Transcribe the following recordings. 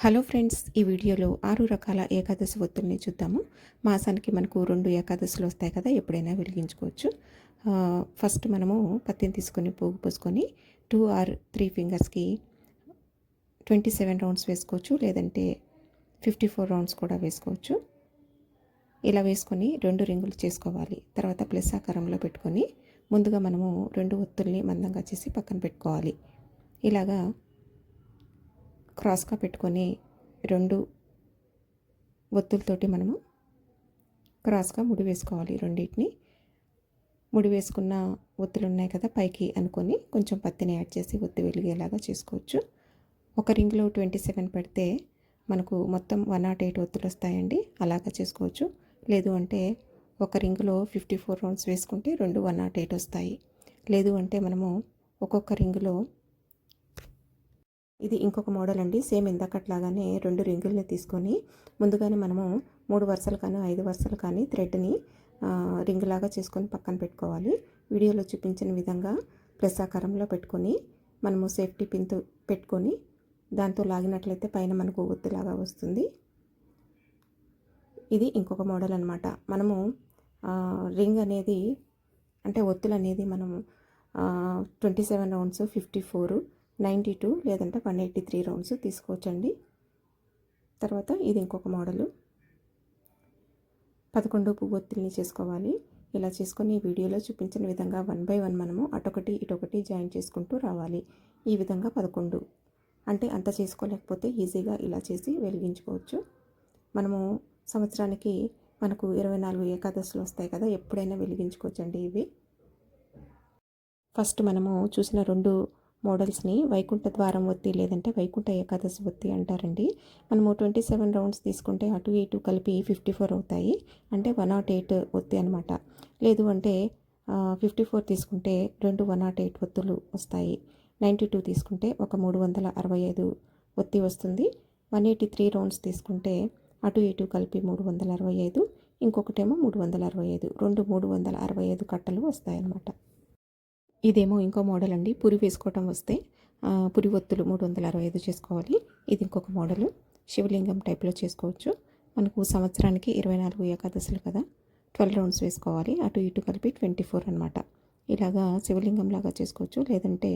Hello friends ఈ వీడియోలో ఆరు రకాల ఏకాదశి ఒత్తుల్ని చూద్దాము. మాసానికి మనకు రెండు ఏకాదశులు వస్తాయి కదా ఎప్పుడైనా వెలిగించుకోవచ్చు. ఫస్ట్ మనము పత్తిని తీసుకొని పోగు పోసుకొని టూ ఆర్ త్రీ ఫింగర్స్కి ట్వంటీ సెవెన్ రౌండ్స్ వేసుకోవచ్చు లేదంటే ఫిఫ్టీ ఫోర్ రౌండ్స్ కూడా వేసుకోవచ్చు. ఇలా వేసుకొని రెండు రింగులు చేసుకోవాలి. తర్వాత ప్లస్ ఆకారంలో పెట్టుకొని ముందుగా మనము రెండు ఒత్తుల్ని మందంగా చేసి పక్కన పెట్టుకోవాలి. ఇలాగా క్రాస్గా పెట్టుకొని రెండు ఒత్తులతోటి మనము క్రాస్గా ముడి వేసుకోవాలి రెండింటిని. ముడి వేసుకున్న ఒత్తులు ఉన్నాయి కదా పైకి అనుకొని కొంచెం పత్తిని యాడ్ చేసి ఒత్తి వెలిగేలాగా చేసుకోవచ్చు. ఒక రింగ్లో ట్వంటీ సెవెన్ పెడితే మనకు మొత్తం వన్ నాట్ ఎయిట్ ఒత్తులు వస్తాయండి. అలాగా చేసుకోవచ్చు. లేదు అంటే ఒక రింగులో ఫిఫ్టీ ఫోర్ రౌండ్స్ వేసుకుంటే రెండు వన్ నాట్ ఎయిట్ వస్తాయి. లేదు అంటే మనము ఒక్కొక్క రింగులో ఇది ఇంకొక మోడల్ అండి. సేమ్ ఇందాకట్లాగానే రెండు రింగుల్ని తీసుకొని ముందుగానే మనము మూడు వరుసలు కానీ ఐదు వరుసలు కానీ థ్రెడ్ని రింగ్ లాగా చేసుకొని పక్కన పెట్టుకోవాలి. వీడియోలో చూపించిన విధంగా ప్రెస్ ఆకారంలో పెట్టుకొని మనము సేఫ్టీ పిన్తో పెట్టుకొని దాంతో లాగినట్లయితే పైన మనకు ఒత్తిలాగా వస్తుంది. ఇది ఇంకొక మోడల్ అనమాట మనము రింగ్ అనేది అంటే ఒత్తులు అనేది మనము twenty seven rounds fifty four ninety two లేదంటే వన్ ఎయిటీ త్రీ రౌండ్స్ తీసుకోవచ్చండి. తర్వాత ఇది ఇంకొక మోడలు. పదకొండు పువ్వు ఒత్తిడిని చేసుకోవాలి. ఇలా చేసుకొని వీడియోలో చూపించిన విధంగా వన్ బై వన్ మనము అటొకటి ఇటొకటి జాయిన్ చేసుకుంటూ రావాలి. ఈ విధంగా పదకొండు. అంటే అంత చేసుకోలేకపోతే ఈజీగా ఇలా చేసి వెలిగించుకోవచ్చు. మనము సంవత్సరానికి మనకు ఇరవై నాలుగు ఏకాదశులు వస్తాయి కదా ఎప్పుడైనా వెలిగించుకోవచ్చండి ఇవి. ఫస్ట్ మనము చూసిన రెండు మోడల్స్ని వైకుంఠ ద్వారం ఒత్తి లేదంటే వైకుంఠ ఏకాదశి ఒత్తి అంటారండి. మనము ట్వంటీ సెవెన్ రౌండ్స్ తీసుకుంటే అటు ఇటు కలిపి ఫిఫ్టీ ఫోర్ అవుతాయి. అంటే వన్ నాట్ ఎయిట్ ఒత్తి అనమాట లేదు అంటే ఫిఫ్టీ ఫోర్ తీసుకుంటే రెండు వన్ నాట్ ఎయిట్ ఒత్తులు వస్తాయి. నైంటీ టూ తీసుకుంటే ఒక మూడు వందల అరవై ఐదు ఒత్తి వస్తుంది. వన్ ఎయిటీ త్రీ రౌండ్స్ తీసుకుంటే అటు ఇటు కలిపి మూడు వందల అరవై ఐదు. ఇంకొకటేమో మూడు వందల అరవై ఐదు. రెండు మూడు వందల అరవై ఐదు కట్టలు వస్తాయన్నమాట. ఇదేమో ఇంకో మోడల్ అండి. పురి వేసుకోవటం వస్తే పురి ఒత్తులు మూడు వందల అరవై ఐదు చేసుకోవాలి. ఇది ఇంకొక మోడలు శివలింగం టైప్లో చేసుకోవచ్చు. మనకు సంవత్సరానికి ఇరవై నాలుగు ఏకాదశులు కదా. ట్వెల్వ్ రౌండ్స్ వేసుకోవాలి. అటు ఇటు కలిపి ట్వంటీ ఫోర్ అనమాట ఇలాగా శివలింగం లాగా చేసుకోవచ్చు. లేదంటే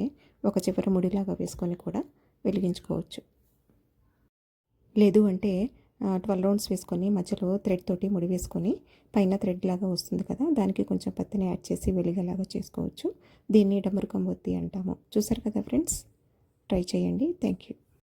ఒక చివర ముడిలాగా వేసుకొని కూడా వెలిగించుకోవచ్చు. లేదు అంటే ట్వెల్వ్ రౌండ్స్ వేసుకొని మధ్యలో థ్రెడ్ తోటి ముడి వేసుకొని పైన థ్రెడ్ లాగా వస్తుంది కదా దానికి కొంచెం పత్తిని యాడ్ చేసి వెలిగేలాగా చేసుకోవచ్చు. దీన్ని డమరుకం ఒత్తి అంటాము. చూసారు కదా ఫ్రెండ్స్ ట్రై చేయండి. Thank you